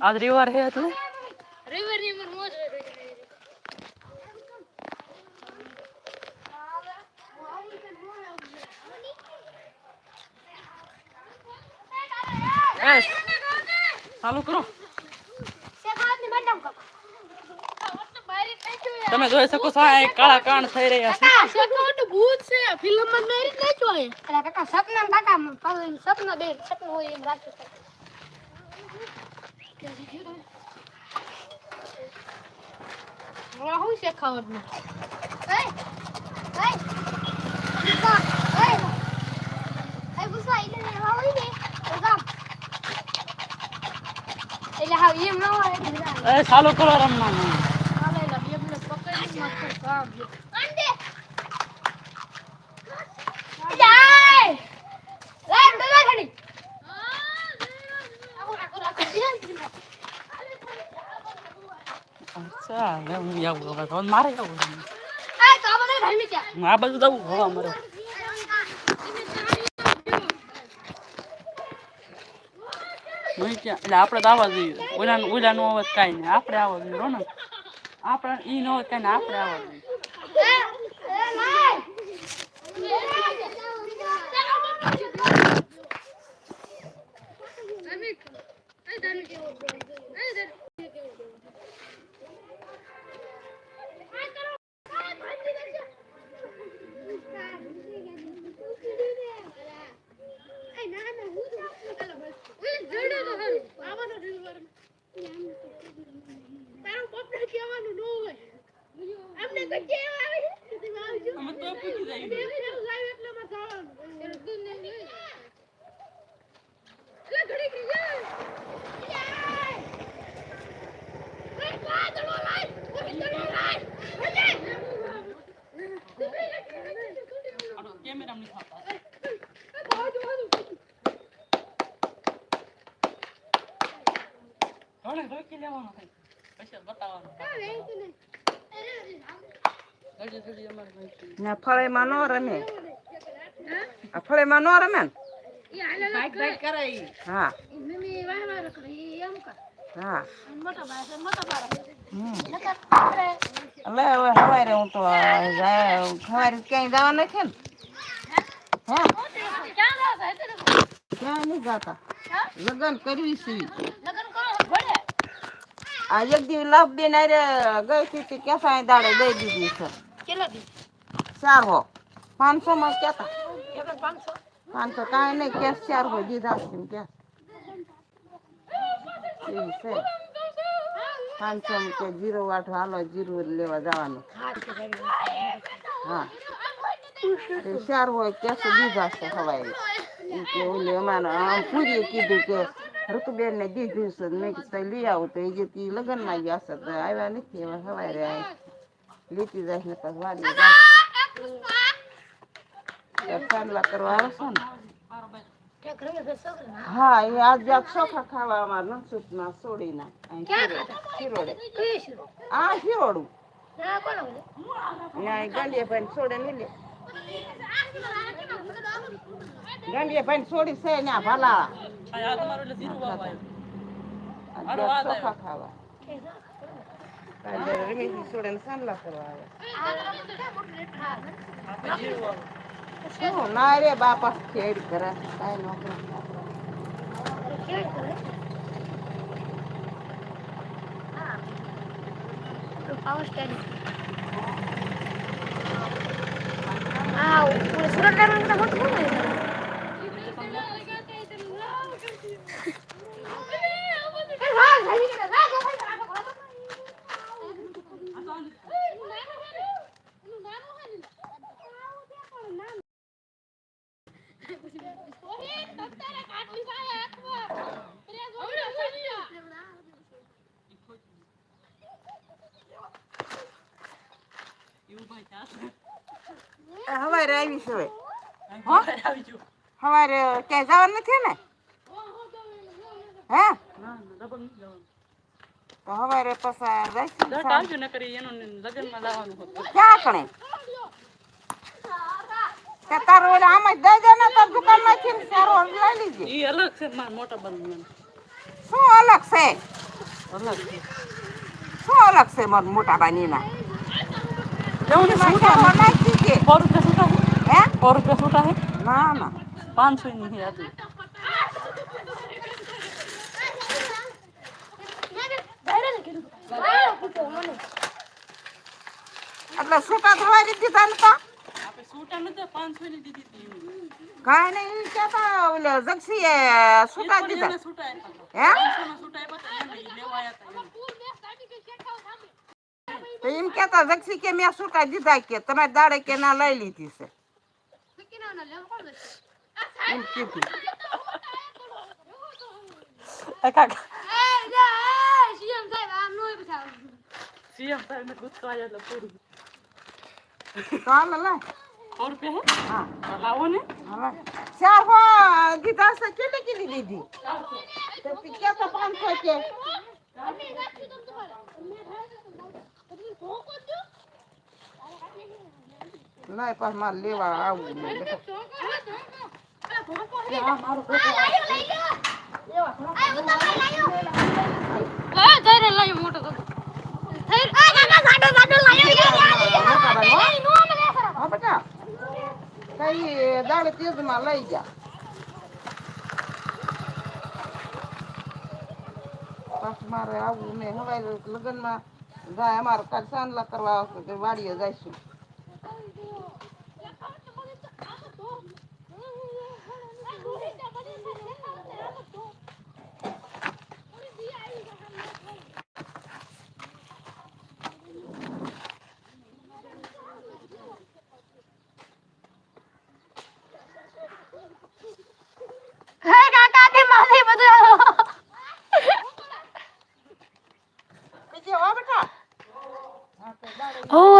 આજ રવિવાર હે એટલે. રવિવારની અમાર મોજ. હોય. ચાલુ કરો. તમે જોઈ શકો છો આ કાળા કાન થઈ રહ્યા છે. સકાવટ ભૂત છે. ફિલ્મમાં મેરી નહીં જોય કાકા સપના કાકા સપના બે સપનું હોય એમ રાખ્યું હોય એટલે બધા. એ ચાલુ કરો રમવાનું. પકડી મસ્ત કામ છે. આંડે! જાય! લાય, ડોલા ઘડી. આખું રાખો, રાખો. અચ્છા આવું હવે તો મારે તો આ બધા જવું હવા એટલે આપણે તો આવવા જોઈએ. ઓલા ઓલાનું અવાજ કાંઈ નહીં. આપણે આવવા જોઈએ ને. આપણે ઈ નો અવાજ કાંઈ આપણે આવવા જોઈએ એ, એ, લાય. તારું પપ્પા કહેવાનું ન હોય અમને તો કેવા આવે છે તમે આવજો અમે તો પૂછી જઈએ. બે ફેર લાવ એટલે માં જવાનું એટલે ઘડી ગઈ જાય ઓય પાદળો લાય ઓય દડો લાય ઓય આનો કેમેરા નહીં થતા હવે રોકી લેવાનો કઈ પછી બતાવવાનું ઘડી ઘડી અમારે ભાઈ ને રમે આ ફળેમાં નો રમે ને હા હા છે એટલે હવે સવારે હું તો સવારે ક્યાંય જવા નથી ને હા ક્યાંય નહીં જતા લગ્ન કરવી સીવી લગન આ એક દી લાભ બેન આરે ગઈ હતી કે કેસા દાડે દઈ દીધી છે. કેટલા દી? ચાર હો. પાંચસો માં એક પાંચસો? પાંચસો કાંઈ નહીં કેસ ચાર હો દીધા છે કેસ એવી છે. પાંચસો કે જીરો વાઠો હાલો જીરો લેવા જવાનું. હા તે ચાર હોય કેસ દીધા છે હવાઈ ઈ ઓલે અમારે પૂરીએ કીધું કે ઋતુબેન ને દીધું છે મેં કીધું લઈ આવું. તો એ જે તી લગ્નમાં ગયા છે તો આવ્યા નથી હવે હવારે લીટી જાય ને પછી વાડી જાય. ચાંદલા કરવા આવશો ને? હા એ આજ જાક ચોખા ખાવા અમાર નસુતમાં સોડી ના શિરોડે આ શિરોડું ના ગંડીએ ભાઈ સોડે નહીં લે. ગંડીએ ભાઈ છોડી છે ત્યાં ભલા. ચોખા ખાવા. રમેશજી ને કરવા આવે. શું? ના રે બાપા ખેડ કરે કાંઈ નો કરે. પાવર સ્ટેરિંગ આ સુરત મોટું કોણ એવું ભાઈ ત્યાં હવારે આવી છે હવે હવારે ક્યાંય જવાનું નથી ને હે? તો હવારે હતું. ક્યાં કણે તે તારો ઓલા આમ જ દઈ દે ને તાર દુકાનમાંથી તારો લઈ લીજે. ઈ અલગ છે મારા મોટા બંધ શું અલગ છે? અલગ છે. શું અલગ છે મારા મોટા બાનીના એવું ને એમાં છૂટા કેવો નાખી કે સો રૂપિયા છૂટા છે હે? સો રૂપિયા છૂટા છે ના ના. પાંચસો ની છે આટલી એટલે છૂટા ધોવાઈ દીધા ને તા? આપણે છૂટા નથી ની દીધી હતી એમને. નહીં ઈ કહેતા ઓલે એ છૂટા દીધા એમને છૂટા આપ્યા હે? હતા. પાંચસોના છૂટા આપ્યા હતા એમને, ઈ લેવા એમ. તો એમ કહેતા જક્ષી કે મેં છૂટા દીધા કે તમારે દાડે કે ના લઈ લીધી છે. એમ કીધું. કાકા. સીએમ સાહેબ આમ નો બતાવ સીએમ સાહેબ ને ગુસ્સો આવ્યો એટલે પૂરું. તો હાલ લાય. સો રૂપિયા હે હા તો લાવો ને હો દીધા છે કેટલી કેટલી દીધી તો તી કહેતા પાંચસો કે લાય પાછ મારે લેવા આવું નહીં લાયો મોટો તો થઈ લાયો મોટા ભાઈ, હો. નો મને ખરાબ હા બેટા કઈ તેજમાં લઈ જા પાછું મારે આવવું ને હવે લગ્નમાં જાય અમારે કાલ સાંજલા કરવા આવશે તે વાડીએ જઈશું હે કાકા તે માથે બધું બીજે હો બેટા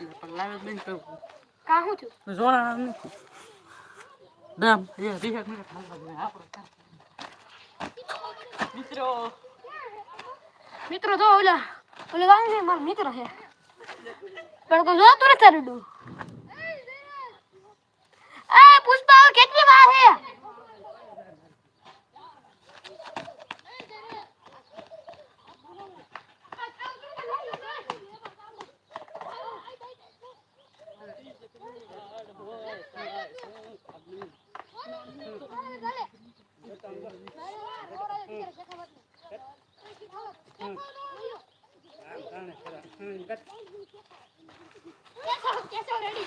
મિત્રો જ કા હું છું? નથી. દામ એ. મિત્રો. મિત્રો તો ઓલા ઓલા છે મારો મિત્ર છે. પણ કોઈ જોતું નથી તારું એ પુષ્પા કેટલી વાર છે? કેસો રેડી.